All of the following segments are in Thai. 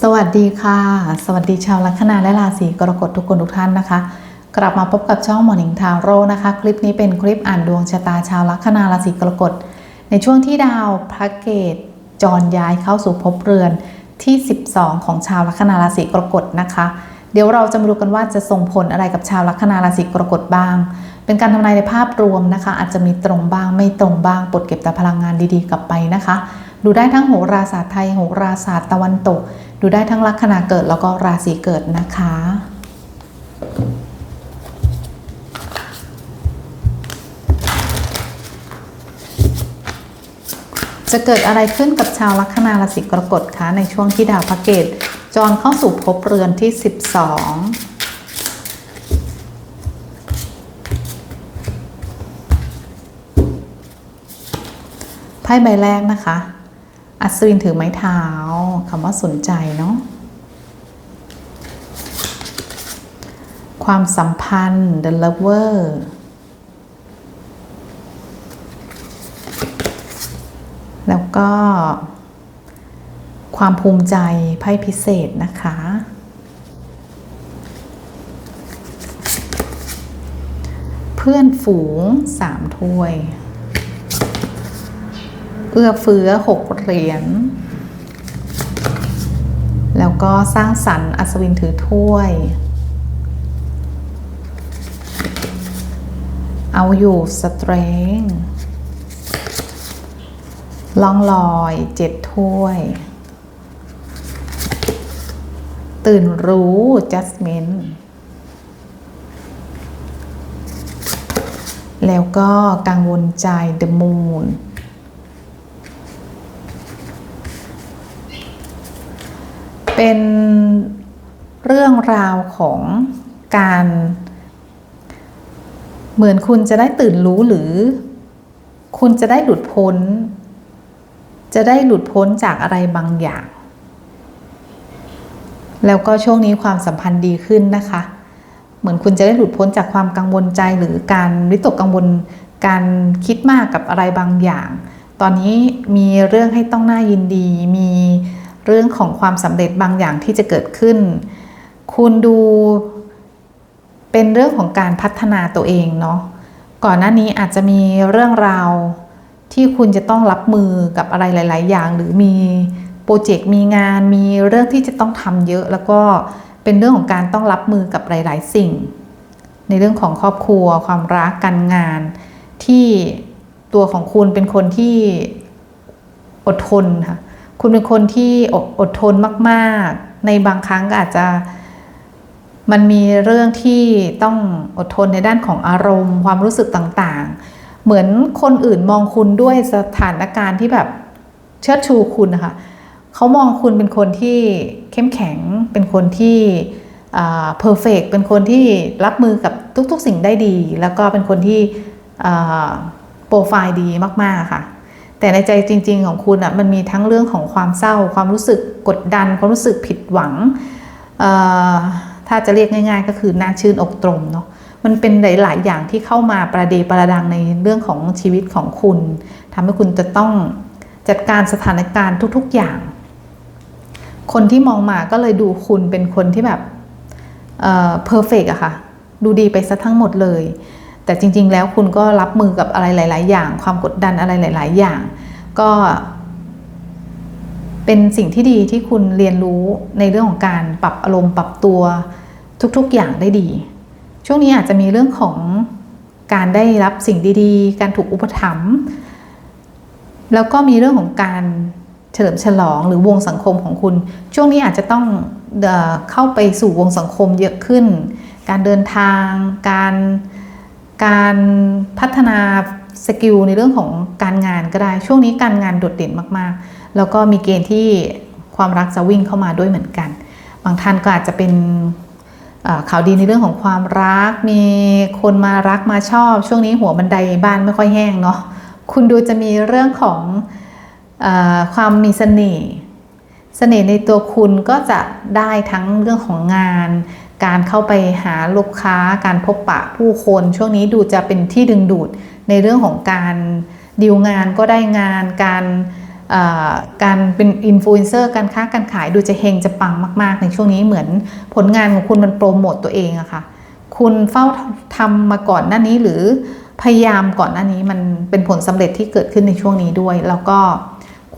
สวัสดีค่ะ สวัสดีชาวลัคนาและราศีกรกฎทุกคนทุกท่านนะคะ กลับมาพบกับช่อง Morning t a r o นะคะ คลิปนี้เป็นคลิปอ่านดวงชะตาชาวลัคนาราศีกรกฎในช่วงที่ดาวพระเกตจรย้ายเข้าสู่ภพเรือนที่ 12 ของชาวลัคนาราศีกรกฎนะคะ เดี๋ยวเราจะมาดูกันว่าจะส่งผลอะไรกับชาวลัคนาราศีกรกฎบ้าง เป็นการทำนายในภาพรวมนะคะ อาจจะมีตรงบ้างไม่ตรงบ้างปลดเก็บแต่พลังงานดีๆ กลับไปนะคะ ดูได้ทั้งโหราศาสตร์ไทยโหราศาสตร์ตะวันตก ดูได้ทั้งลัคนาเกิดแล้วก็ราศีเกิดนะคะ จะเกิดอะไรขึ้นกับชาวลัคนาราศีกรกฎคะในช่วงที่ดาวพระเกตจรเข้าสู่ภพเรือนที่ 12ไพ่ใบแรกนะคะ อัศวินถือไม้เท้าคำว่าสนใจเนาะความสัมพันธ์ the lover แล้วก็ ความภูมิใจไพ่พิเศษนะคะ เพื่อนฝูงสามถ้วย เอื้อเฟื้อหกเหรียญ แล้วก็สร้างสรรค์อัศวินถือถ้วย เอาอยู่สเตรงล่องลอยเจ็ดถ้วย ตื่นรู้ judgment แล้วก็กังวลใจ the moon เป็น เรื่องราวของการ เหมือนคุณจะได้ตื่นรู้หรือ คุณจะได้หลุดพ้น จะได้หลุดพ้นจากอะไรบางอย่าง แล้วก็ช่วงนี้ความสัมพันธ์ดีขึ้นนะคะ เหมือนคุณจะได้หลุดพ้นจากความกังวลใจหรือการวิตกกังวลการคิดมากกับอะไรบางอย่าง ตอนนี้มีเรื่องให้ต้องน่ายินดี มีเรื่องของความสำเร็จบางอย่างที่จะเกิดขึ้น คุณดูเป็นเรื่องของการพัฒนาตัวเองเนาะก่อนหน้านี้อาจจะมีเรื่องราวที่คุณจะต้องรับมือกับอะไรหลาย ๆ อย่าง หรือมีโปรเจกต์มีงานมีเรื่องที่จะต้องทำเยอะ แล้วก็เป็นเรื่องของการต้องรับมือกับหลาย ๆ สิ่ง ในเรื่องของครอบครัว ความรักการงาน ที่ตัวของคุณเป็นคนที่อดทนค่ะคุณเป็นคนที่อดทนมาก ๆ ในบางครั้งก็อาจจะ มันมีเรื่องที่ต้องอดทนในด้านของอารมณ์ ความรู้สึกต่างๆ เหมือนคนอื่นมองคุณด้วยสถานการณ์ที่แบบเชิดชูคุณนะคะเขามองคุณเป็นคนที่เข้มแข็ง เป็นคนที่เพอร์เฟกเป็นคนที่รับมือกับทุกๆสิ่งได้ดี แล้วก็เป็นคนที่โปรไฟล์ดีมากๆค่ะ แต่ในใจจริง ๆของคุณอะมันมีทั้งเรื่องของความเศร้า ความรู้สึกกดดัน ความรู้สึกผิดหวัง ถ้าจะเรียกง่าย ๆ ก็คือน่าชื่นอกตรมเนาะมันเป็นหลาย ๆ อย่างที่เข้ามาประเดประดังในเรื่องของชีวิตของคุณทำให้คุณจะต้องจัดการสถานการณ์ทุก ๆ อย่าง คนที่มองมาก็เลยดูคุณเป็นคนที่แบบเอ่อเพอร์เฟกอะค่ะ ดูดีไปซะทั้งหมดเลย แต่จริง ๆ แล้วคุณก็รับมือกับอะไรหลาย ๆ อย่าง ความกดดันอะไรหลาย ๆ อย่าง ก็ เป็นสิ่งที่ดีที่คุณเรียนรู้ในเรื่องของการปรับอารมณ์ปรับตัวทุกๆอย่างได้ดี ช่วงนี้อาจจะมีเรื่องของการได้รับสิ่งดีๆ การถูกอุปถัมภ์แล้วก็มีเรื่องของการเฉลิมฉลองหรือวงสังคมของคุณ ช่วงนี้อาจจะต้องเเข้าไปสู่วงสังคมเยอะขึ้น การเดินทาง การการพัฒนาสกิลในเรื่องของการงานก็ได้ ช่วงนี้การงานโดดเด่นมากๆ แล้วก็มีเกณฑ์ที่ความรักจะวิ่งเข้ามาด้วยเหมือนกัน บางท่านก็อาจจะเป็นข่าวดีในเรื่องของความรัก มีคนมารักมาชอบ ช่วงนี้หัวบันไดบ้านไม่ค่อยแห้งเนาะ คุณดูจะมีเรื่องของอความมีเสน่ห์ เสน่ห์ในตัวคุณก็จะได้ทั้งเรื่องของงาน การเข้าไปหาลูกค้า การพบปะผู้คน ช่วงนี้ดูจะเป็นที่ดึงดูดในเรื่องของการดีลงานก็ได้งาน การ การเป็นอินฟลูเอนเซอร์การค้าการขายดูจะเฮงจะปังมากๆ ในช่วงนี้เหมือนผลงานของคุณมันโปรโมตตัวเองอะค่ะ คุณเฝ้าทำมาก่อนหน้านี้หรือพยายามก่อนหน้านี้มันเป็นผลสำเร็จที่เกิดขึ้นในช่วงนี้ด้วย แล้วก็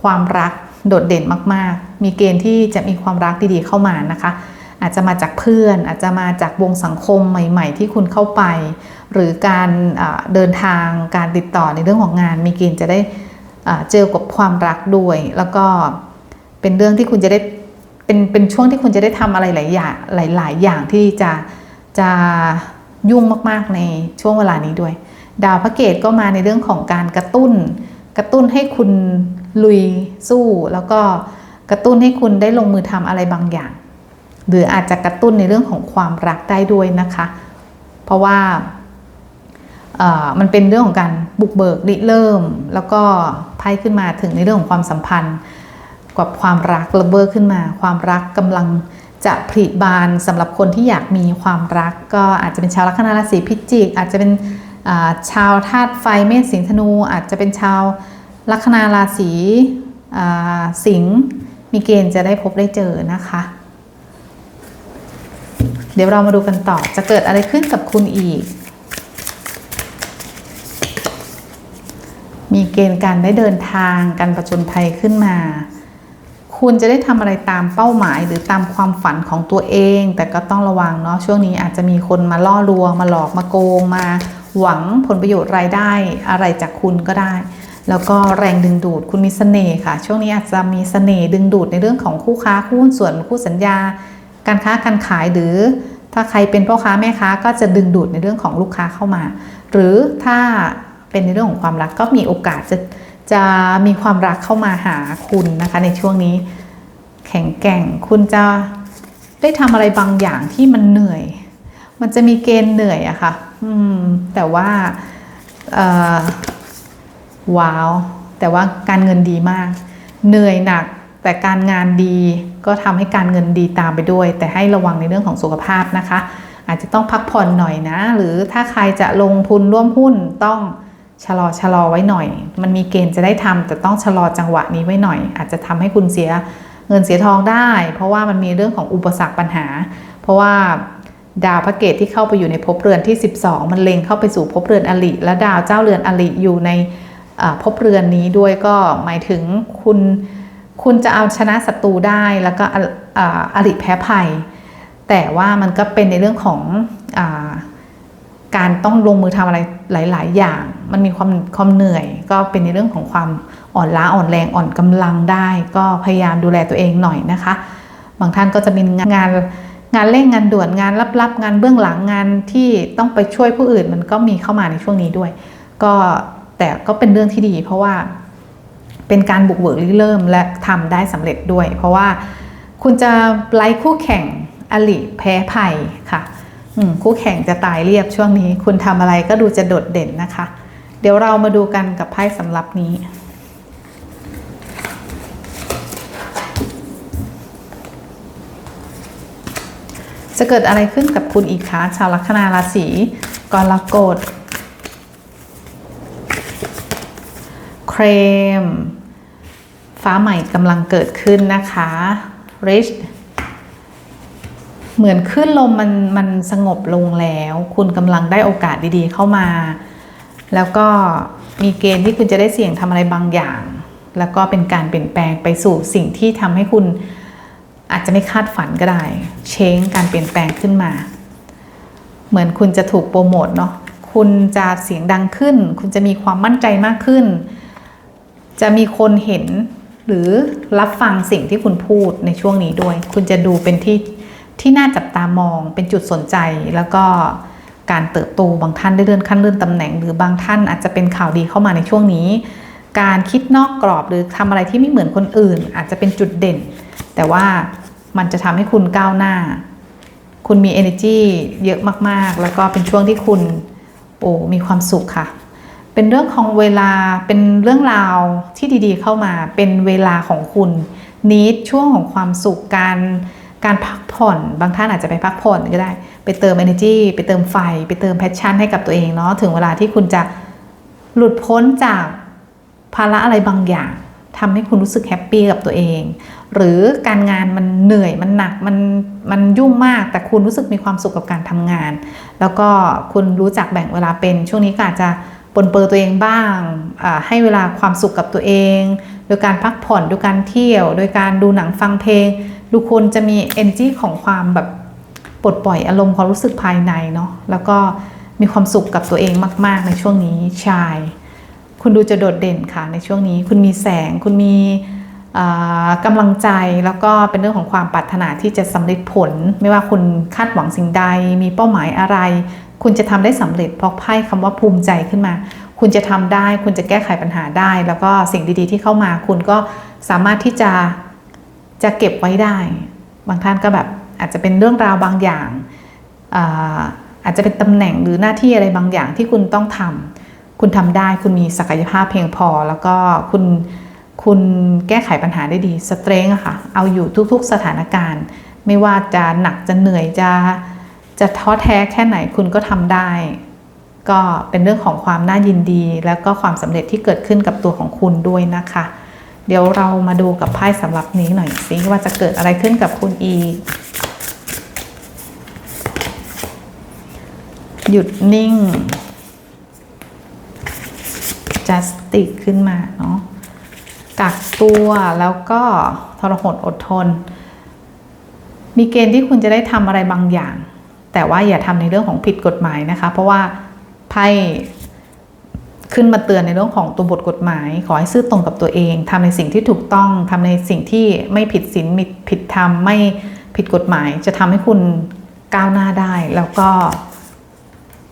ความรักโดดเด่นมาก ๆ มีเกณฑ์ที่จะมีความรักดีๆเข้ามานะคะ อาจจะมาจากเพื่อน อาจจะมาจากวงสังคมใหม่ ๆ ที่คุณเข้าไป หรือการเดินทางการติดต่อในเรื่องของงาน มีเกณฑ์จะได้ เจอกับความรักด้วย แล้วก็เป็นเรื่องที่คุณจะได้เป็นเป็นช่วงที่คุณจะได้ทำอะไรหลายอย่างหลาย ๆ อย่างที่จะจะยุ่งมากๆในช่วงเวลานี้ด้วย ดาวพระเกตก็มาในเรื่องของการกระตุ้น กระตุ้นให้คุณลุยสู้ แล้วก็กระตุ้นให้คุณได้ลงมือทำอะไรบางอย่าง หรืออาจจะกระตุ้นในเรื่องของความรักได้ด้วยนะคะ เพราะว่ามันเป็นเรื่องของการบุกเบิกริเริ่มแล้วก็ พ่ขึ้นมาถึงในเรื่องของความสัมพันธ์กับความรักระเบิดขึ้นมา ความรักกำลังจะผลิบานสำหรับคนที่อยากมีความรัก ก็อาจจะเป็นชาวลัคนาราศีพิจิก อาจจะเป็นชาวธาตุไฟเมษสิงธนู อาจจะเป็นชาวลัคนาราศีสิงห์มีเกณฑ์จะได้พบได้เจอนะคะ เดี๋ยวเรามาดูกันต่อจะเกิดอะไรขึ้นกับคุณอีก เกณฑ์การได้เดินทางการประจนภัยขึ้นมา คุณจะได้ทำอะไรตามเป้าหมายหรือตามความฝันของตัวเอง แต่ก็ต้องระวังเนาะช่วงนี้อาจจะมีคนมาล่อลวง มาหลอกมาโกงมา หวังผลประโยชน์รายได้อะไรจากคุณก็ได้ แล้วก็แรงดึงดูดคุณมีสเสน่ห์ค่ะ ช่วงนี้อาจจะมีสเสน่ห์ดึงดูดในเรื่องของคู่ค้าคู่หุ้นส่วนคู่สัญญา การค้าการขายหรือถ้าใครเป็นพ่อค้าแม่ค้าก็จะดึงดูดในเรื่องของลูกค้าเข้ามา หรือถ้า เป็นในเรื่องของความรักก็มีโอกาสจะจะมีความรักเข้ามาหาคุณนะคะ ในช่วงนี้ แข็งแกร่งคุณจะได้ทำอะไรบางอย่างที่มันเหนื่อย มันจะมีเกณฑ์เหนื่อยอะคะ่ะอืมแต่ว่าว้าว แต่ว่าการเงินดีมาก เหนื่อยหนักแต่การงานดีก็ทำให้การเงินดีตามไปด้วย แต่ให้ระวังในเรื่องของสุขภาพนะคะ อาจจะต้องพักผ่อนหน่อยนะ หรือถ้าใครจะลงทุนร่วมหุ้นต้อง ชะลอชะลอไว้หน่อย มันมีเกณฑ์จะได้ทำแต่ต้องชะลอจังหวะนี้ไว้หน่อย อาจจะทำให้คุณเสียเงินเสียทองได้ เพราะว่ามันมีเรื่องของอุปสรรคปัญหา เพราะว่าดาวพระเกตที่เข้าไปอยู่ในภพเรือนที่ 12 มันเล็งเข้าไปสู่ภพเรือนอลิและดาวเจ้าเรือนอลิอยู่ในภพเรือนนี้ด้วยก็หมายถึงคุณคุณจะเอาชนะศัตรูได้แล้วก็อลิแพ้ภัย แต่ว่ามันก็เป็นในเรื่องของอ การต้องลงมือทำอะไรหลาย ๆ อย่าง มันมีความความเหนื่อย ก็เป็นในเรื่องของความอ่อนล้าอ่อนแรงอ่อนกำลังได้ ก็พยายามดูแลตัวเองหน่อยนะคะ บางท่านก็จะมีงานงานเร่งงานด่วนงานลับๆ งานเบื้องหลังงานที่ต้องไปช่วยผู้อื่นมันก็มีเข้ามาในช่วงนี้ด้วย ก็แต่ก็เป็นเรื่องที่ดี เพราะว่าเป็นการบุกเบิกริเริ่มและทำได้สำเร็จด้วย เพราะว่าคุณจะไล่คู่แข่งอลิแพ้ภัยค่ะ คู่แข่งจะตายเรียบช่วงนี้ คุณทำอะไรก็ดูจะโดดเด่นนะคะ เดี๋ยวเรามาดูกันกับไพ่สำรับนี้จะเกิดอะไรขึ้นกับคุณอีกคะชาวลัคนาราศีกรกฎเครม ฟ้าใหม่กำลังเกิดขึ้นนะคะ rich เหมือนขึ้นลมมันมันสงบลงแล้ว คุณกำลังได้โอกาสดีๆ เข้ามา แล้วก็มีเกณฑ์ที่คุณจะได้เสี่ยงทำอะไรบางอย่าง แล้วก็เป็นการเปลี่ยนแปลงไปสู่สิ่งที่ทำให้คุณอาจจะไม่คาดฝันก็ได้ เช้งการเปลี่ยนแปลงขึ้นมา เหมือนคุณจะถูกโปรโมทเนาะคุณจะเสียงดังขึ้น คุณจะมีความมั่นใจมากขึ้น จะมีคนเห็นหรือรับฟังสิ่งที่คุณพูดในช่วงนี้ด้วย คุณจะดูเป็นที่ ที่น่าจับตามองเป็นจุดสนใจแล้วก็การเติบโตบางท่านได้เลื่อนขั้นเลื่อนตำแหน่ง หรือบางท่านอาจจะเป็นข่าวดีเข้ามาในช่วงนี้ การคิดนอกกรอบหรือทำอะไรที่ไม่เหมือนคนอื่น อาจจะเป็นจุดเด่น แต่ว่ามันจะทำให้คุณก้าวหน้า คุณมี energy เยอะมากๆ แล้วก็เป็นช่วงที่คุณโอ้มีความสุขค่ะ เป็นเรื่องของเวลาเป็นเรื่องราวที่ดีๆเข้ามา เป็นเวลาของคุณนิดช่วงของความสุขการ การพักผ่อนบางท่านอาจจะไปพักผ่อนก็ได้ ไปเติม energy ไปเติมไฟ ไปเติม passion ให้กับตัวเองเนาะถึงเวลาที่คุณจะหลุดพ้นจากภาระอะไรบางอย่างทำให้คุณรู้สึกแฮปปี้กับตัวเอง หรือการงานมันเหนื่อยมันหนักมันมันยุ่งมากแต่คุณรู้สึกมีความสุขกับการทำงาน แล้วก็คุณรู้จักแบ่งเวลาเป็นช่วงนี้ก็อาจจะปนเปื้อตัวเองบ้างให้เวลาความสุขกับตัวเอง โดยการพักผ่อนโดยการเที่ยว โดยการดูหนังฟังเพลง ดูคุณจะมี energy ของความแบบปลดปล่อยอารมณ์ความรู้สึกภายในเนาะแล้วก็มีความสุขกับตัวเองมาก ๆ ในช่วงนี้ชาย คุณดูจะโดดเด่นค่ะในช่วงนี้ คุณมีแสง คุณมีกำลังใจแล้วก็เป็นเรื่องของความปรารถนาที่จะสำเร็จผล ไม่ว่าคุณคาดหวังสิ่งใด มีเป้าหมายอะไร คุณจะทำได้สำเร็จเพราะไพ่คำว่าภูมิใจขึ้นมา คุณจะทำได้ คุณจะแก้ไขปัญหาได้ แล้วก็สิ่งดีๆ ที่เข้ามา คุณก็สามารถที่จะ จะเก็บไว้ได้ บางท่านก็แบบอาจจะเป็นเรื่องราวบางอย่างอาอาจจะเป็นตำแหน่งหรือหน้าที่อะไรบางอย่างที่คุณต้องทำคุณทำได้คุณมีศักยภาพเพียงพอ แล้วก็คุณคุณแก้ไขปัญหาได้ดีสเตรงอะค่ะ เอาอยู่ทุกๆสถานการณ์ ไม่ว่าจะหนักจะเหนื่อยจะจะท้อแท้แค่ไหนคุณก็ทำได้ ก็เป็นเรื่องของความน่ายินดี แล้วก็ความสำเร็จที่เกิดขึ้นกับตัวของคุณด้วยนะคะ เดี๋ยวเรามาดูกับไพ่สำหรับนี้หน่อยสิว่าจะเกิดอะไรขึ้นกับคุณอีหยุดนิ่ง justice ขึ้นมาเนาะกักตัวแล้วก็ทรหดอดทน มีเกณฑ์ที่คุณจะได้ทำอะไรบางอย่าง แต่ว่าอย่าทำในเรื่องของผิดกฎหมายนะคะ เพราะว่าไพ่ ขึ้นมาเตือนในเรื่องของตัวบทกฎหมาย ขอให้ซื่อตรงกับตัวเองทำในสิ่งที่ถูกต้องทำในสิ่งที่ไม่ผิดศีลผิดธรรมไม่ผิดกฎหมาย จะทำให้คุณก้าวหน้าได้ แล้วก็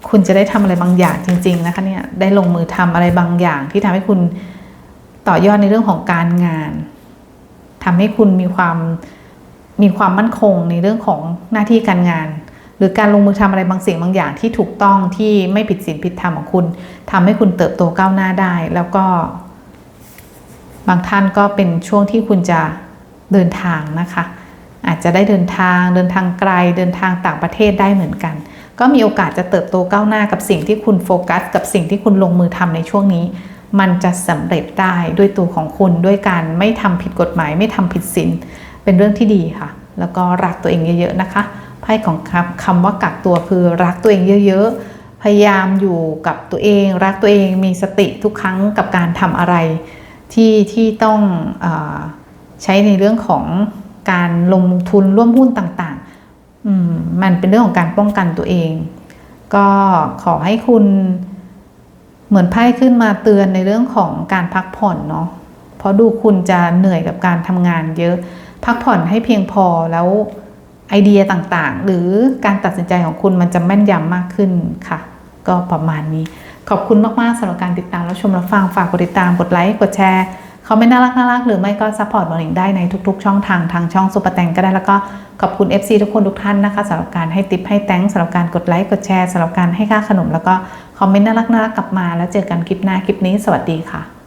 คุณจะได้ทำอะไรบางอย่างจริง ๆ นะคะเนี่ยได้ลงมือทำอะไรบางอย่าง ที่ทำให้คุณต่อยอดในเรื่องของการงานทำให้คุณมีความมีความมั่นคงในเรื่องของหน้าที่การงาน รือการลงมือทำอะไรบางสิ่งบางอย่างที่ถูกต้องที่ไม่ผิดศีลผิดธรรมของคุณทำให้คุณเติบโตก้าวหน้าได้ แล้วก็ บางท่านก็เป็นช่วงที่คุณจะเดินทางนะคะ อาจจะได้เดินทาง เดินทางไกล เดินทางต่างประเทศได้เหมือนกัน ก็มีโอกาสจะเติบโตก้าวหน้ากับสิ่งที่คุณโฟกัส กับสิ่งที่คุณลงมือทำในช่วงนี้ มันจะสำเร็จได้ด้วยตัวของคุณด้วยการไม่ทำผิดกฎหมาย ไม่ทำผิดศีลเป็นเรื่องที่ดีค่ะ แล้วก็รักตัวเองเยอะๆนะคะ ไพ่ของคำคำว่ากักตัวคือรักตัวเองเยอะๆ พยายามอยู่กับตัวเอง รักตัวเองมีสติทุกครั้งกับการทำอะไร ที่ที่ต้องอใช้ในเรื่องของการลงทุนร่วมหุ้นต่างๆมมันเป็นเรื่องของการป้องกันตัวเอง ก็ขอให้คุณเหมือนไพ่ขึ้นมาเตือนในเรื่องของการพักผ่อนเนาะเพราะดูคุณจะเหนื่อยกับการทำงานเยอะ พักผ่อนให้เพียงพอแล้ว ไอเดียต่างๆ หรือการตัดสินใจของคุณมันจะแม่นยำมากขึ้นค่ะ ก็ประมาณนี้ ขอบคุณมากๆสำหรับการติดตามและชมและฟังฝากกดติดตามกดไลค์กดแชร์เขาไม่น่ารักน่ารักหรือไม่ก็ซัพพอร์ตบอลลิงได้ในทุกๆ ช่องทางทางช่องซุปเปอร์แตงก็ได้แล้วก็ขอบคุณ FC ทุกคนทุกท่านนะคะสำหรับการให้ติปให้แตงสำหรับการกดไลค์กดแชร์สำหรับการให้ค่าขนม แล้วก็คอมเมนต์น่ารักน่ารักกลับมา แล้วเจอกันคลิปหน้าคลิปนี้ สวัสดีค่ะ